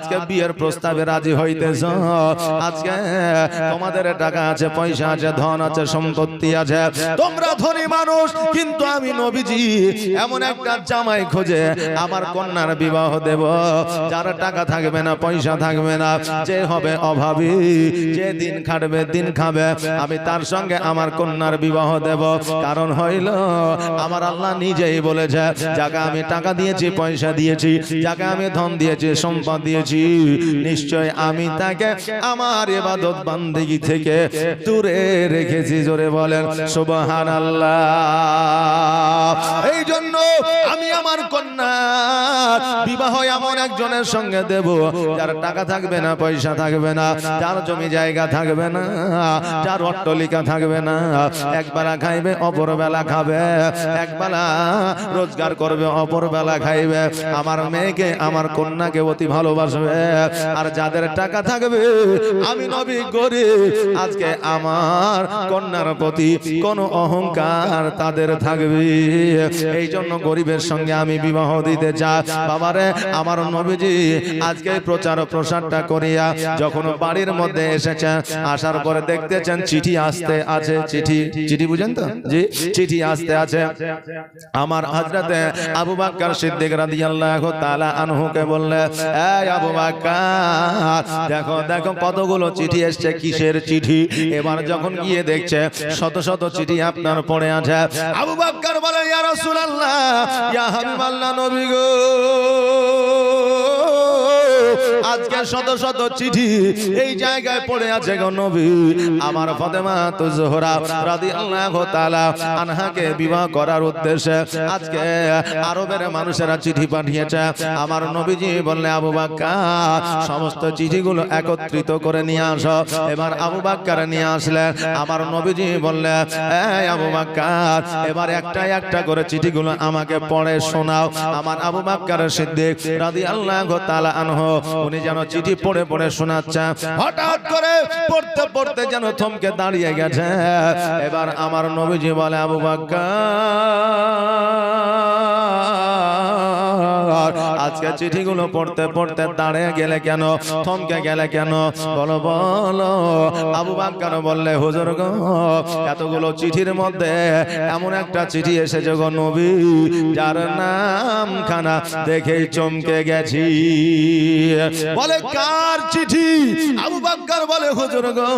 আজকে বিয়ের প্রস্তাবে রাজি হইতেছ। আজকে তোমাদের টাকা আছে পয়সা আছে ধন আছে সম্পত্তি আছে। তোমরা ধনী মানুষ কিন্তু আমি নবীজি এমন একটা জামাই খোঁজে আমার কন্যার বিবাহ দেব। যার টাকা থাকবে না পয়সা থাকবে না যে হবে অভাবী যে দিন খাটবে দিন খাবে। আমি তার সঙ্গে আমার কন্যার বিবাহ দেব। কারণ হইল আমার আল্লাহ নিজেই বলেছে যাকে আমি টাকা দিয়েছি পয়সা দিয়েছি যাকে আমি ধন দিয়েছি সম্পদ দিয়েছি নিশ্চয় আমি তাকে আমার এবাদত বান্দিগি থেকে দূরে রেখেছি জোরে বলেন সুবহান এই জন্য আমি আমার কন্যা বিবাহ এমন একজনের সঙ্গে দেব যার টাকা থাকবে না পয়সা থাকবে না যার জমি জায়গা থাকবে না যার অট্টলিকা থাকবে না একবেলা খাইবে অপর বেলা খাবে একবেলা রোজগার করবে অপর বেলা খাইবে। আমার মেয়েকে আমার কন্যাকে অতি ভালোবাসবে আর যাদের টাকা থাকবে আমি নবী গরিব। আজকে আমার কন্যার প্রতি কোনো অহংকার তাদের থাকবে। এই জন্য গরিবের সঙ্গে আমি বিবাহ দিতে চাই বাবারে আমার নবীজি আজকে প্রচার প্রসারটা করিয়া যখন বাড়ির মধ্যে এসেছেন আসার পরে দেখতেছেন চিঠি আসতে আছে চিঠি। চিঠি। বুঝেন তো? জি চিঠি আসতে আছে। আমার হযরতে আবু বকর সিদ্দিক রাদিয়াল্লাহু তাআলা আনহুকে বললে এই আবু দেখো দেখো, কতগুলো চিঠি এসেছে, কিসের চিঠি? এবার যখন গিয়ে দেখছে, শত শত চিঠি আপনার পড়ে আছে। আবু বাক্কার বলে, ইয়া রাসূলুল্লাহ, ইয়া হাবিবাল্লাহ নবী গো। আজকে শত শত চিঠি এই জায়গায় পড়ে আছে গো নবী। আমার ফাতেমা তো জোহরা রাদিয়াল্লাহু তাআলা আনহাকে বিবাহ করার উদ্দেশ্যে আজকে আরবের মানুষেরা চিঠি পাঠিয়েছে। আমার নবীজি বললে আবু বাক্কার সমস্ত চিঠিগুলো একত্রিত করে নিয়ে আসো। এবার আবু বাক্কার নিয়ে আসলেন। আমার নবীজি বললে এই আবু বাক্কার এবার একটা একটা করে চিঠিগুলো আমাকে পড়ে শোনাও। আমার আবু বাক্কার সিদ্দিক রাদিয়াল্লাহু তাআলা আনহু উনি যেন চিঠি পড়ে পড়ে শোনাচ্ছে। হঠাৎ করে পড়তে পড়তে যেন থমকে দাঁড়িয়ে গেছে। এবার আমার নবীজি বলে, আবু বাক্কার আজকে চিঠিগুলো পড়তে পড়তে দাঁড়িয়ে গেলে কেন? থমকে গেলে কেন? বলো বলো। আবু বাক্কার বললে, হুজুর গো, এতগুলো চিঠির মধ্যে এমন একটা চিঠি এসেছে গো নবী, যার নাম খানা দেখেই চমকে গেছি। বলে, কার চিঠি? আবু বাক্কার বলে, হুজুর গো,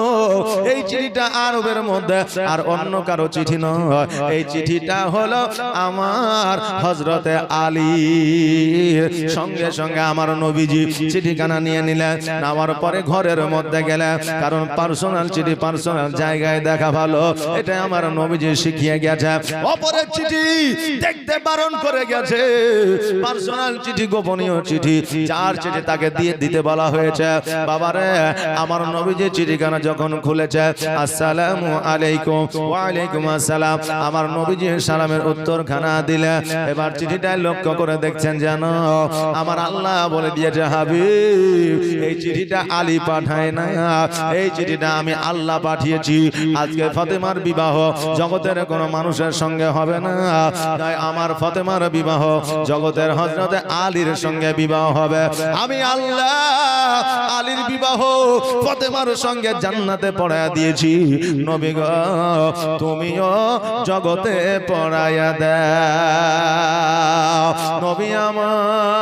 এই চিঠিটা আরবের মধ্যে, আর অন্য কারও চিঠি নয়। এই চিঠিটা হলো আমার হজরতে আলী সঙ্গে সঙ্গে আমার নবীজি চিঠিখানা নিয়ে নিলেন। নেওয়ার পরে ঘরের মধ্যে গেলেন। কারণ পার্সোনাল চিঠি পার্সোনাল জায়গায় দেখা ভালো। এটা আমার নবীজি শিখিয়ে গেছে। অপরের চিঠি দেখতে বারণ করে গেছে। পার্সোনাল চিঠি গোপনীয় চিঠি। চার চিঠি তাকে দিয়ে দিতে বলা হয়েছে। বাবারে আমার নবীজি চিঠিখানা যখন খুলেছে আসসালামু আলাইকুম। ওয়া আলাইকুম আসসালাম। আমার নবীজি সালামের উত্তরখানা দিলে এবার চিঠিটা লক্ষ্য করে দেখছেন যেন আমার আল্লাহ বলে দিয়েছে হাবিব এই চিঠিটা আলী পাঠায় না এই চিঠিটা আমি আল্লাহ পাঠিয়েছি আজকে ফতেমার বিবাহ জগতের কোনো মানুষের সঙ্গে হবে না তাই আমার ফতেমার বিবাহ জগতের হজরতে আলীর সঙ্গে বিবাহ হবে। আমি আল্লাহ আলীর বিবাহ ফাতেমার সঙ্গে জান্নাতে পড়ায়া দিয়েছি। নবী গো তুমিও জগতে পড়ায়া দাও। নবী আমার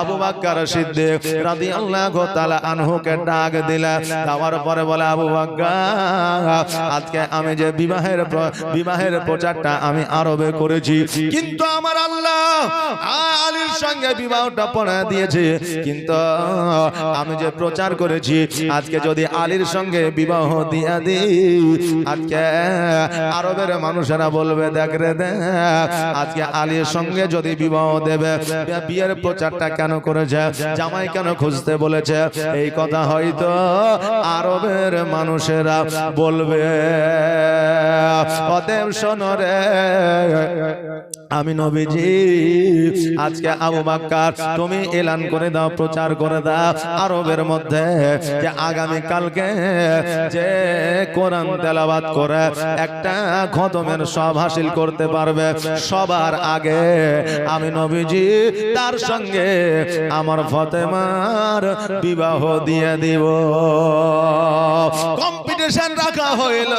আবু বাক্কার সিদ্দিক রাদিয়াল্লাহু তাআলা আনহুকে ডাক দিলা দেওয়ার পরে বলে আবু বাক্কার আজকে আমি যে বিবাহের বিবাহের প্রচারটা আমি আরবে করেছি। কিন্তু আমার আল্লাহ আলীর সঙ্গে বিবাহটা পড়া দিয়েছে। কিন্তু আমি যে প্রচার করেছি আজকে যদি আলীর সঙ্গে বিবাহ দিয়া দিই আজকে আরবের মানুষেরা বলবে দেখ রে দেখ আজকে আলীর সঙ্গে যদি বিবাহ দেবে বিয়ের প্রচারটা কেন করেছে? জামাই কেন খুঁজতে বলেছে? এই কথা হয়তো আরবের মানুষেরা বলবে। অতএব শোনো রে আমি নবীজি, আজকে আবু বাক্কার, তুমি এলান করে দাও, প্রচার করে দাও আরবের মধ্যে যে আগামী কালকে যে কোরআন তেলাবাদ করে একটা খতমের সব হাসিল করতে পারবে। সবার আগে আমি নবীজি, তার সঙ্গে আমার ফতেমার বিবাহ দিয়ে দিব। কম্পিটিশন রাখা হইল।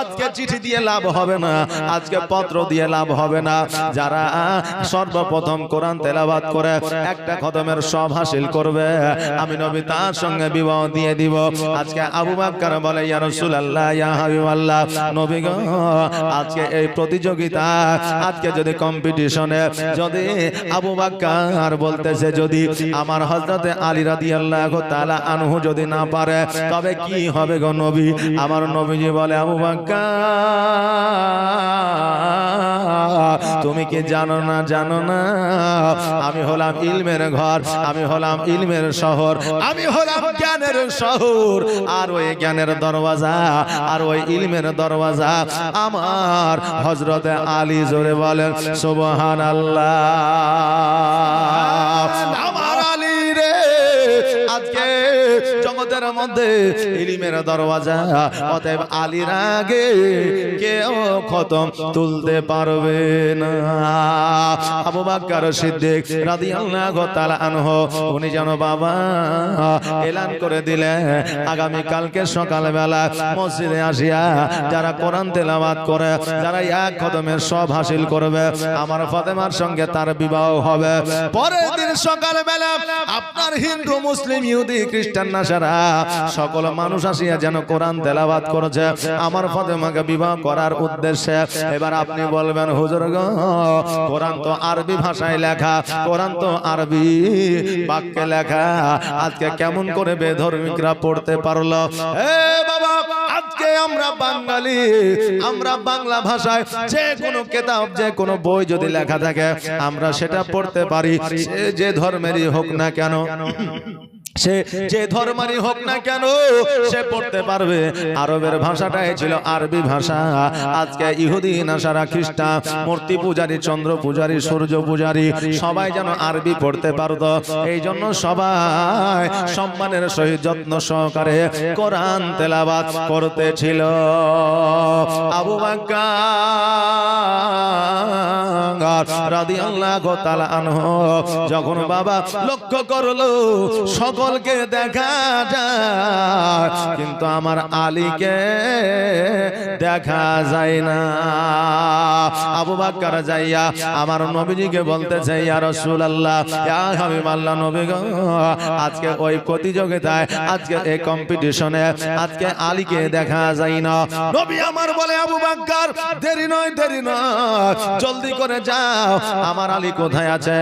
আজকে চিঠি দিয়ে লাভ হবে না, আজকে পত্র দিয়ে লাভ হবে না। যারা সর্বপ্রথম কোরআন তেলাবাদ করে, একটা খতমের সব হাসিল করবে। আমি নবী তার সঙ্গে বিবাহ দিয়ে দিব। আজকে আবু বাক্কার বলে, ইয়া রাসূলুল্লাহ, ইয়া হাবিবাল্লাহ, নবী গো, আজকে এই প্রতিযোগিতা, আজকে যদি কম্পিটিশনে যদি আবু বাক্কার বলতেছে যদি আমার হযরতে আলী রাদিয়াল্লাহু তাআলা আনহু যদি না পারে, তবে কি হবে গো নবী? আমার নবীজি বলে, আবু বাক্কার তুমি কি জানো না জানো না? আমি হলাম ইলমের ঘর, আমি হলাম ইলমের শহর, আমি হলাম জ্ঞানের শহর। আর ওই জ্ঞানের দরওয়াজা, আর ওই ইলমের দরওয়াজা আমার হজরতে আলী জোরে বলেন সুবহান আল্লাহ মধ্যে ইলিমের দরওয়াজা, অতএব আলীর আগে কেউ খতম তুলতে পারবে না। আবু বাক্কার সিদ্দিক রাদিয়াল্লাহু তাআলা আনহু, উনি যেন বাবা এলান করে দিলে আগামী কালকে সকালবেলা মসজিদে আসিয়া যারা কোরআন তেলাওয়াত করে, যারা এক কদমের সব হাসিল করবে, আমার ফাতেমার সঙ্গে তার বিবাহ হবে। পরের দিন সকালবেলা আপনার হিন্দু, মুসলিম, ইহুদি, খ্রিস্টান, নাসারা সকল মানুষ আসিয়া যেন কোরআন তেলাওয়াত করেছে। আমার ফাতেমাকে বিবাহ করার উদ্দেশ্যে এবার আপনি বলবেন, হুজুর কোরআন তো আরবি ভাষায় লেখা, কোরআন তো আরবি বাক্যে লেখা। আজকে কেমন করে বেধর্মিকরা পড়তে পারল? বাবা, আজকে আমরা বাঙালি, আমরা বাংলা ভাষায় যে কোনো কেতাব, যে কোনো বই যদি লেখা থাকে, আমরা সেটা পড়তে পারি। সে যে ধর্মেরই হোক না কেন। সে যে ধর্মেরই হোক না কেন সে পড়তে পারবে। আরবের ভাষাটাই ছিল আরবি ভাষা। আজকে ইহুদি নাসারা খ্রিস্টান মূর্তি পূজারী চন্দ্র পূজারী সূর্য পূজারী সবাই যেন আরবি পড়তে পারতো। এই জন্য সবাই সম্মানের সহিত যত্ন সহকারে কোরআন তেলাবাদ করতেছিল আবু বাক্কার রাদিয়াল্লাহু তাআলা যখন বাবা লক্ষ্য করল সকলকে দেখা যায় কিন্তু আমার আলীকে দেখা যায় না। আবু বাক্কার যাইয়া আমার নবীজিকে বলতেছে ইয়া রাসূলুল্লাহ, ইয়া হাবিবাল্লাহ নবী আজকে ওই প্রতিযোগিতায়, আজকে এই কম্পিটিশনে আজকে আলীকে দেখা যায় না। নবী আমার বলে, আবু বাক্কার, দেরি নয় দেরি নয়, জলদি করে যাও। আমার আলী কোথায় আছে?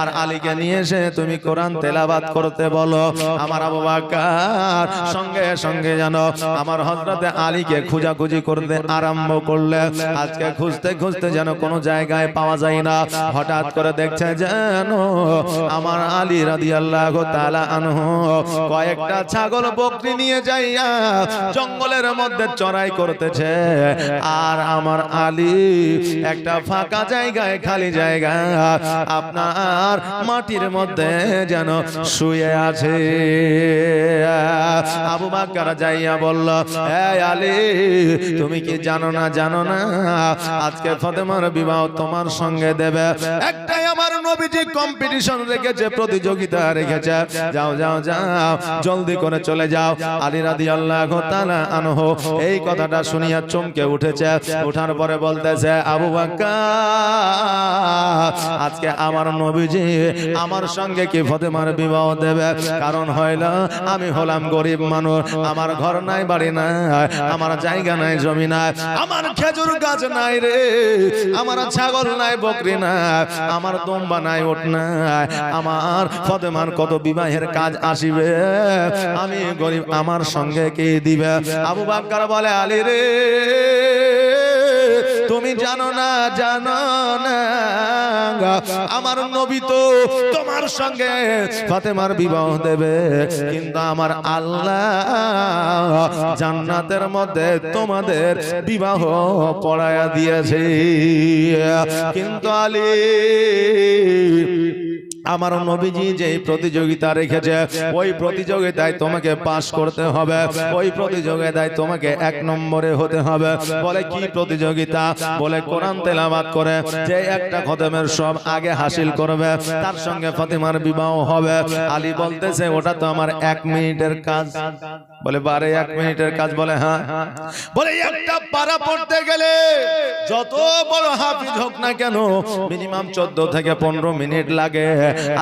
আর আলীকে নিয়ে এসে তুমি কোরআন তেলাবাদ করতে বলো। আমার আবু বাক্কার, সঙ্গে সঙ্গে জানো আমার হযরতে আলীকে খোঁজাখুঁজি করতে আরম্ভ করলে, আজকে খুঁজতে খুঁজতে যেন কোনো জায়গায় পাওয়া যায় না। হঠাৎ করে দেখছে যেন আমার আলী রাদিয়াল্লাহু তাআলা আনহু কয়েকটা ছাগল বকরি নিয়ে যাইয়া জঙ্গলের মধ্যে চড়াই করতেছে। আর আমার আলী একটা ফাঁকা জায়গায়, খালি জায়গা। আপনার মাটির মধ্যে যেন শুয়ে আছে। আবু বাক্কার যাইয়া বলল, এই আলী, তুমি কি জানো না জানো না? আজকে ফতেমার বিবাহ তোমার সঙ্গে দেবে। একটাই আমার নবীজি কম্পিটিশন রেখেছে, প্রতিযোগিতা রেখেছে। যাও যাও যাও, জলদি করে চলে যাও। আলী রাদি আল্লাহ আনহো এই কথাটা শুনিয়া চমকে উঠেছে। উঠার পরে বলতেছে, আবু বাক্কা আজকে আমার নবীজি আমার সঙ্গে কি ফতেমার বিবাহ দেবে? কারণ হইল, আমি হলাম গরিব মানুষ, আমার ঘর নাই, বাড়ি নাই, আমার জায়গা নাই, জমি নাই, আমার খেজুর গাছ নাই রে। আমার ছাগল নাই, বকরি নাই, আমার দম্বা নাই ওট নাই, আমার ফতেমার কত বিবাহের কাজ আসিবে? আমি গরিব, আমার সঙ্গে কে দিবে? আবু বাক্কার বলে, আলী রে তুমি জানো না জানো না আমার নবী তো তোমার সঙ্গে ফাতেমার বিবাহ দেবে, কিন্তু আমার আল্লাহ জান্নাতের মধ্যে তোমাদের বিবাহ পড়ায়া দিয়েছে। কিন্তু আলী আমার নবীজি যে প্রতিযোগিতা রেখেছে ওই প্রতিযোগিতায় তোমাকে পাশ করতে হবে ওই প্রতিযোগিতায় তোমাকে এক নম্বরে হতে হবে বলে কি প্রতিযোগিতা? বলে কোরআন তেলাবাদ করে যে একটা খতমের সব আগে হাসিল করবে তার সঙ্গে ফাতিমার বিবাহ হবে। আলী বলতেছে ওটা তো আমার এক মিনিটের কাজ। বলে বারে এক মিনিটের কাজ বলে হ্যাঁ বলে একটা পারা পড়তে গেলে যত বড় হাফিজ হোক না কেন মিনিমাম চোদ্দ থেকে পনেরো মিনিট লাগে।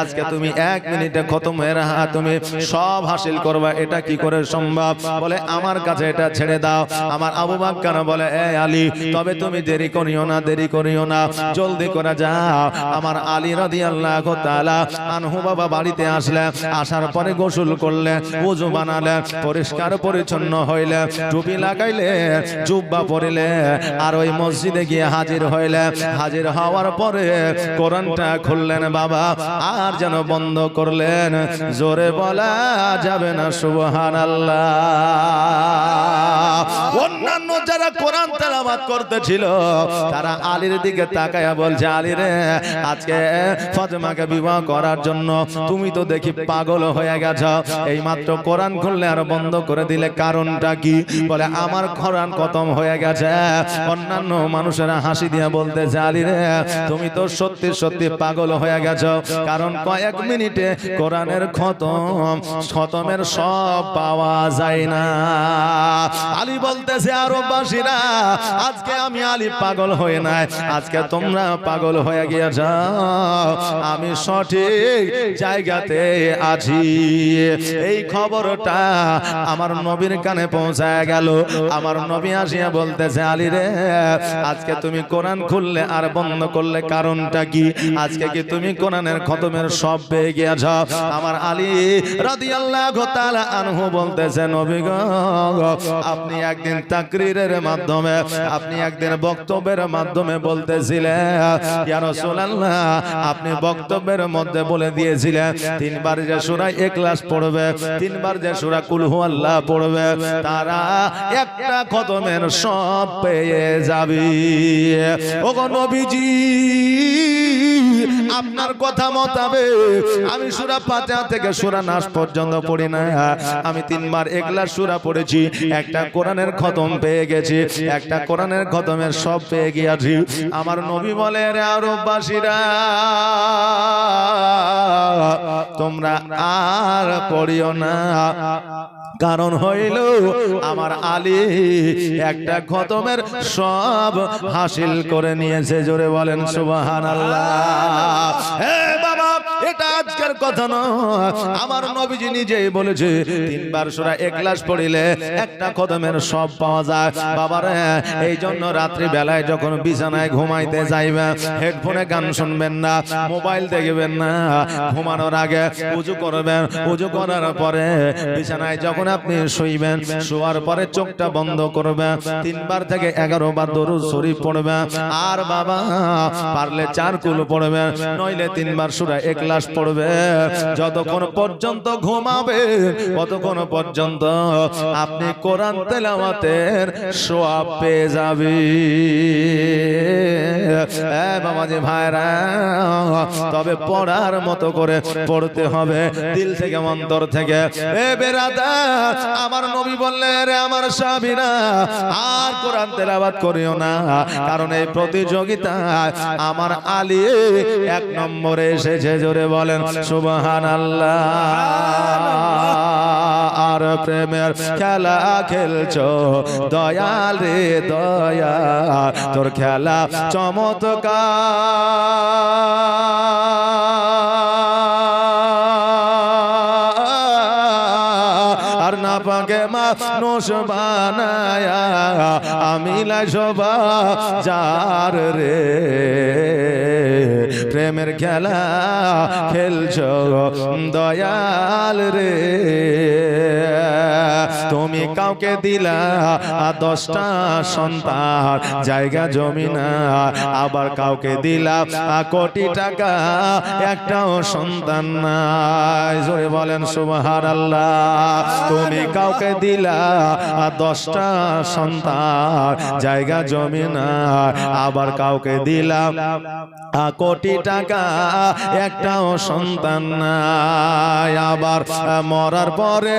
আজকে তুমি এক মিনিটে খতম হয়ে রাহা তুমি সব হাসিল করবা এটা কি করে সম্ভব? বলে আমার কাছে এটা ছেড়ে দাও। আমার আবু বাক্কার বলে এ আলী তবে তুমি দেরি করিও না দেরি করিও না জলদি করে যাও। আমার আলী রাদি আল্লাহ আনহু বাবা বাড়িতে আসলে আসার পরে গোসল করলে উজু বানালে পরিষ্কার পরিচ্ছন্ন হইলে, টুপি লাগাইলে, জুব্বা পরিলে, আর ওই মসজিদে গিয়ে হাজির হইলে, হাজির হওয়ার পরে কোরআনটা খুললেন বাবা, আর যেন বন্ধ করলেন। জোরে বলা যাবে না সুবহান অন্যান্য যারা কোরআন তেলাবাদ করতেছিল, তারা আলীর দিকে তাকায়া বলছে, আলী রে, আজকে ফাতেমাকে বিবাহ করার জন্য তুমি তো দেখি পাগল হয়ে গেছ। এই মাত্র কোরআন খুললে আর বন্ধ করে দিলে কারণটা কি? বলে, আমার কোরআন খতম হয়ে গেছে। অন্যান্য মানুষেরা হাসি দিয়ে বলতে আলী রে, তুমি তো সত্যি সত্যি পাগল হয়ে গেছ। কারণ কয়েক মিনিটে কোরআনের খতম, খতমের সব পাওয়া যায় না। আলী বলতেছে আরও বাসীরা আজকে আমি আলী পাগল হয়ে নাই। আজকে তোমরা পাগল হয়ে গিয়েছ। আমি সঠিক জায়গাতে আছি। এই খবরটা আমার নবীর কানে পৌঁছায় গেল। আমার নবী আসিয়া বলতেছে, আলী রে, আজকে তুমি কোরআন খুললে আর বন্ধ করলে কারণটা কি? আজকে কি তুমি কোরআনের খতমের সব পেয়ে গিয়েছ? আমার আলী রাদিয়াল্লাহু তাআলা আনহু বলতেছে, নবী গো, আপনি একদিন তাকরীরের মাধ্যমে, আপনি একদিন বক্তব্যের মাধ্যমে বলতেছিলেন ইয়া রাসূলুল্লাহ, আপনি বক্তব্যের মধ্যে বলে দিয়েছিলেন তিনবার যে সূরা ইখলাস পড়বে, তিনবার যে সূরা কুল হুয়াল্লাহ পড়বে, তারা একটা খতমের সব পেয়ে যাবে। ওগো নবীজি, আপনার কথা মতাবে। আমি সুরা ফাতিহা থেকে সুরা নাস পর্যন্ত পড়ি না। আমি তিনবার একলা সুরা পড়েছি। একটা কোরআনের খতম পেয়ে গেছি, একটা কোরআনের খতমের সব পেয়ে গিয়েছি। আমার নবী বলে, রে আরববাসীরা, তোমরা আর পড়িও না। কারণ হইল আমার আলী একটা খতমের সব হাসিল করে নিয়েছে। জোরে বলেন সুবাহান আল্লাহ বাবা এটা আজকের কথা নয় আমার নবীজি নিজেই বলেছে, তিনবার সুরা একলাস পড়িলে একটা কদমের সব পাওয়া যায়। বাবারে এই জন্য রাত্রি বেলায় যখন বিছানায় ঘুমাইতে যাইবে, হেডফোনে গান শুনবেন না, মোবাইল দেখবেন না। ঘুমানোর আগে উজু করবেন। উজু করার পরে বিছানায় যখন আপনি শুইবেন, শোয়ার পরে চোখটা বন্ধ করবেন, তিনবার থেকে এগারো বার দরুদ শরীফ পড়বেন। আর বাবা, পারলে চার কুল পড়বেন, নইলে তিনবার সুরা একলা এখলাস পড়বে। যতক্ষণ পর্যন্ত ঘুমাবে ততক্ষণ পর্যন্ত আপনি কোরআন তেলাওয়াতের সোয়াব পেয়ে যাবে। বাবাজি ভাইরা তবে পড়ার মতো করে পড়তে হবে দিল থেকে অন্তর থেকে। এ বেরাদা আমার নবী বললে রে আমার স্বামীরা আর কোরআন তেলাওয়াত করিও না কারণ এই প্রতিযোগিতায় আমার আলী এক নম্বরে এসেছে জোরে বলেন সুবহান আর প্রেমের খেলা খেলছ দয়াল রে দয়া তোর খেলা চমৎকার। যার রে। প্রেমের খেলা খেলছ দয়াল রে। তুমি কাউকে দিলা দশটা সন্তান, জায়গা জমি না, আবার কাউকে দিলা কোটি টাকা, একটাও সন্তান নাই। বলেন সুবহান আল্লাহ তুমি কাউকে দিলা দশটা সন্তান, জায়গা জমি না, আবার কাউকে দিলাম। কোটি টাকা, একটাও সন্তান নাই। আবার মরার পরে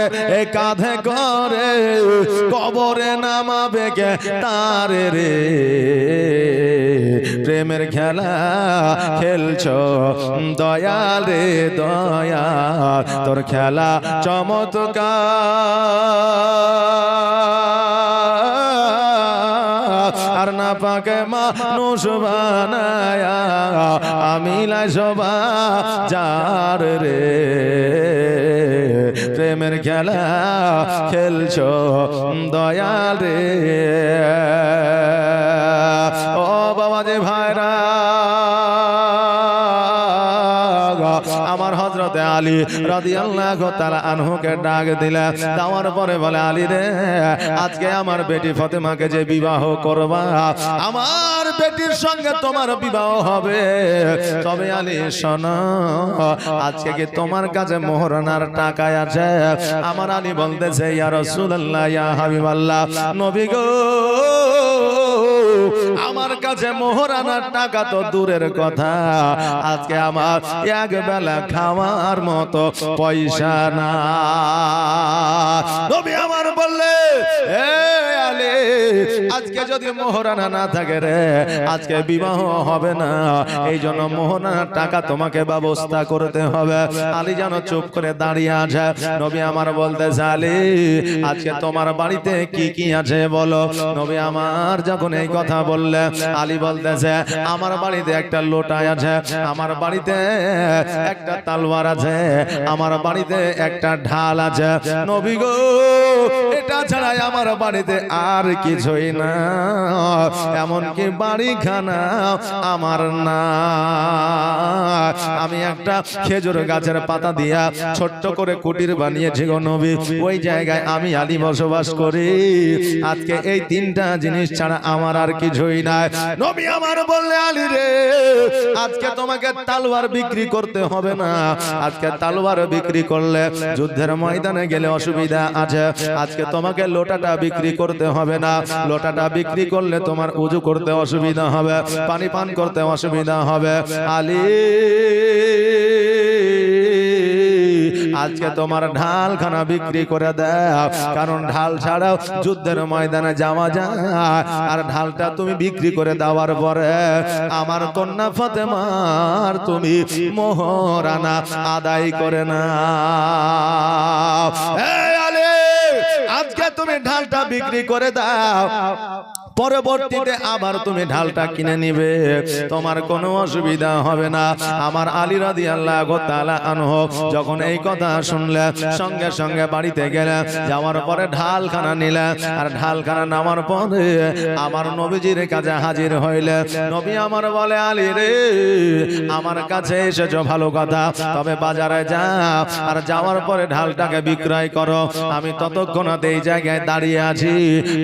কাঁধে করে কবরে নামাবে কে তার রে। প্রেমের খেলা খেলছো? দয়াল রে দয়া তোর খেলা চমৎকার। আর না পাকে মানুষ বানায়া, আমি লাইসবা যার রে। প্রেমের খেলা খেলছো, দয়াল রে। আলী রাদিয়াল্লাহু তাআলা আনহুকে ডাক দিলে। দেওয়ার পরে বলে আলী রে আজকে আমার বেটি ফাতেমাকে যে বিবাহ করবা আমার বেটির সঙ্গে তোমার বিবাহ হবে। তবে আলী শোনো আজকে কি তোমার কাছে মোহরানার টাকা আছে? আমার আলী বলতেছে ইয়া রাসূলুল্লাহ ইয়া হাবিবাল্লাহ নবী গো আমার কাছে মোহরানার টাকা তো দূরের কথা। আজকে আমার এক বেলা খাওয়ার মতো পয়সা না। নবী আমার বললে, এ আজকে যদি মোহরানা না থাকে রে, আজকে বিবাহ হবে না। এই জন্য মোহরানার টাকা তোমাকে ব্যবস্থা করতে হবে। আলী যেন চুপ করে দাঁড়িয়ে আছে। নবী আমার বলতেছে, আলী, আজকে তোমার বাড়িতে কি কি আছে বলো? নবী আমার যখন এই কথা বললে, আলী বলতেছে, আমার বাড়িতে একটা লোটা আছে, আমার বাড়িতে একটা তালওয়ার আছে, আমার বাড়িতে একটা ঢাল আছে। নবী গো এটা ছাড়াই আমার বাড়িতে আর কিছুই না। এমনকি বাড়িখানা আমার না। আমি একটা খেজুর গাছের পাতা দিয়া ছোট্ট করে কুটির বানিয়েছি গো নবী। ওই জায়গায় আমি আলি বসবাস করি। আজকে এই তিনটা জিনিস ছাড়া আমার আর কিছুই নাই নবী আমার বললে, আলী রে, আজকে তোমাকে তালোয়ার বিক্রি করতে হবে না। আজকে তালোয়ার বিক্রি করলে যুদ্ধের ময়দানে গেলে অসুবিধা আছে। আজকে তোমাকে লোটাটা বিক্রি করতে হবে না। লোটাটা বিক্রি করলে তোমার উজু করতে অসুবিধা হবে, পানি পান করতে অসুবিধা হবে। আজকে তোমার ঢালখানা বিক্রি করে দাও, কারণ ঢাল ছাড়াও যুদ্ধের ময়দানে যাওয়া যায়। আর ঢালটা তুমি বিক্রি করে দেওয়ার পরে আমার কন্যা ফাতেমার তুমি মোহরানা আদায় করে না ঢালটা বিক্রি করে দাও। পরবর্তীতে আবার তুমি ঢালটা কিনে নিবে। তোমার কোনো অসুবিধা হবে না। আমার আলী রাদি আল্লাহ আনহ যখন এই কথা শুনলে সঙ্গে সঙ্গে বাড়িতে গেলে যাওয়ার পরে ঢালখানা নিলে আর ঢালখানা নামার পরে আমার নবীজির কাছে হাজির হইলে নবী আমার বলে আলী রে আমার কাছে এসেছ ভালো কথা। তবে বাজারে যা আর যাওয়ার পরে ঢালটাকে বিক্রয় করো। আমি ততক্ষণাতে এই জায়গায় দাঁড়িয়ে আছি।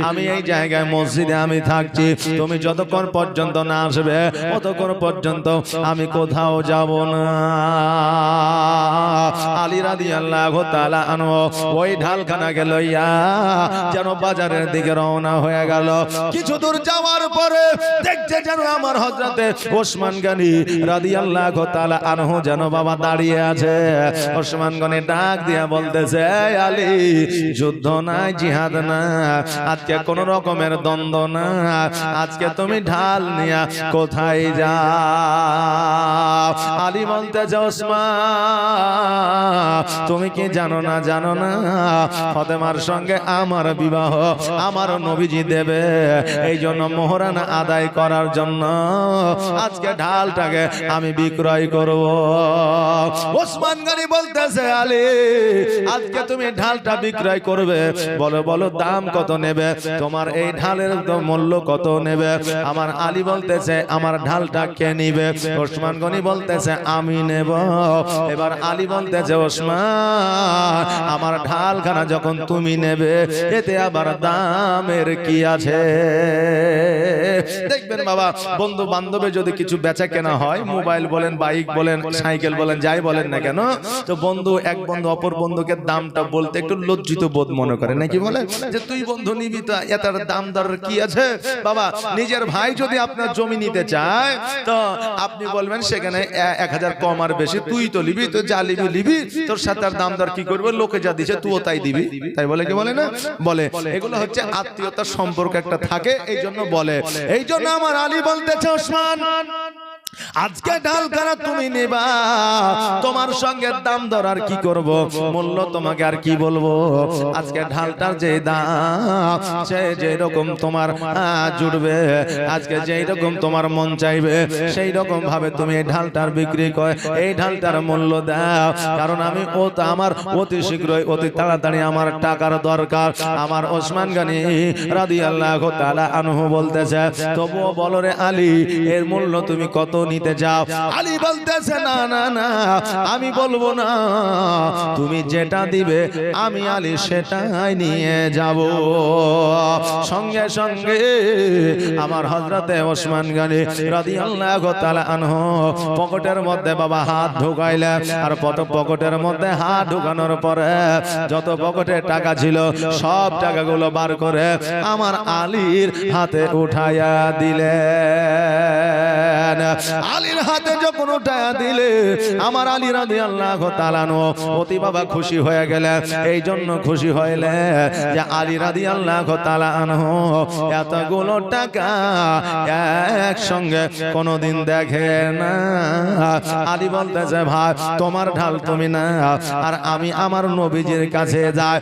আমি এই জায়গায় মসজিদে আমি থাকছি তুমি যতক্ষণ পর্যন্ত না আসবে ততক্ষণ পর্যন্ত আমি কোথাও যাব না। আলী রাদি আল্লাহ তালা আনো ওই ঢালখানা গেল ইয়া যেন বাজারের দিকে রওনা হয়ে গেল। কিছু দূর যাওয়ার পরে দেখছে যেন আমার হজরতে ওসমান গানি রাদি আল্লাহ তালা আনহু যেন বাবা দাঁড়িয়ে আছে। ওসমান গনি ডাক দিয়া বলতেছে "এই আলী যুদ্ধ নাই জিহাদ না আজকে কোন রকমের দ্বন্দ্ব না আজকে তুমি ঢাল নিয়া কোথায় যা আলী বলতেছে ওসমান তুমি কি জানো না জানো না? ফতেমার সঙ্গে আমার বিবাহ আমার নবীজি দেবে। এই জন্য মোহরানা আদায় করার জন্য আজকে ঢালটাকে আমি বিক্রয় করব। ওসমান গানি বলতেছে আলী আজকে তুমি ঢালটা বিক্রয় করবে। বলো বলো দাম কত নেবে? তোমার এই ঢালের তো মূল্য কত নেবে? আমার আলী বলতেছে, আমার ঢালটা কে নিবে? ওসমান গনি বলতেছে, আমি নেব। এবার আলী বলতেছে, ওসমান, আমার ঢালখানা যখন তুমি নেবে, এতে আবার দামের কি আছে? দেখবেন বাবা বন্ধু বান্ধবে যদি কিছু বেচা কেনা হয়, মোবাইল বলেন, বাইক বলেন, সাইকেল বলেন, যাই বলেন না কেন, তো বন্ধু, এক বন্ধু, অপর বন্ধুকে দামটা বলতে একটু লজ্জিত বোধ মনে করে, নাকি বলে? যে তুই বন্ধু নিবি তা, এটার দাম দর কি আছে? বাবা, নিজের ভাই যদি আপনার জমি নিতে চায়, তো আপনি বলবেন সেখানে এক হাজার কম আর বেশি তুই তো লিবি তো যা লিবি লিবি তোর সাথে আর দাম দর কি করবে? লোকে যা দিছে তুইও তাই দিবি। তাই বলে কি বলে না? বলে। এগুলো হচ্ছে আত্মীয়তার সম্পর্ক একটা থাকে এই জন্য বলে। এই জন্য আমার আলী বলতেছে, ওসমান আজকে ঢাল কারা তুমি নেবা। তোমার সঙ্গে দাম দর আর কি করব? মূল্য তোমাকে আর কি বলব? আজকে ঢালটার যে দাম, সে যে রকম তোমার জুড়বে আজকে যেই রকম তোমার মন চাইবে সেই রকম ভাবে তুমি এই ঢালটার বিক্রি করে এই ঢালটার মূল্য দাও। কারণ আমি ও তো আমার অতি শীঘ্রই, অতি তাড়াতাড়ি আমার টাকার দরকার। আমার ওসমান গানি রাদি আল্লাহ আনহু বলতেছে, তবুও বলরে আলী, এর মূল্য তুমি কত নিতে যাও। আলী বলতেছে, না না না, আমি বলব না। তুমি যেটা দিবে, আমি আলী সেটাই নিয়ে যাব। সঙ্গে সঙ্গে আমার হজরতে ওসমান গানি রাদি আল্লাহ আনহু পকেটের মধ্যে বাবা হাত ঢুকাইলে, আর কত পকেটের মধ্যে হাত ঢুকানোর পরে যত পকেটে টাকা ছিল, সব টাকাগুলো বার করে আমার আলীর হাতে উঠাইয়া দিলেন আলীর হাতে যখন উঠাইয়া দিলে, আমার আলী রাদি আল্লাহ তালানো অতি বাবা খুশি হয়ে গেলে এই জন্য খুশি হইলে যে আলী রাদি আল্লাহ তালানো এতগুলো টাকা একসঙ্গে কোনোদিন দেখে না। আলী বলতেছে, ভাই, তোমার ঢাল তুমি না আর আমি আমার নবীজির কাছে যাই।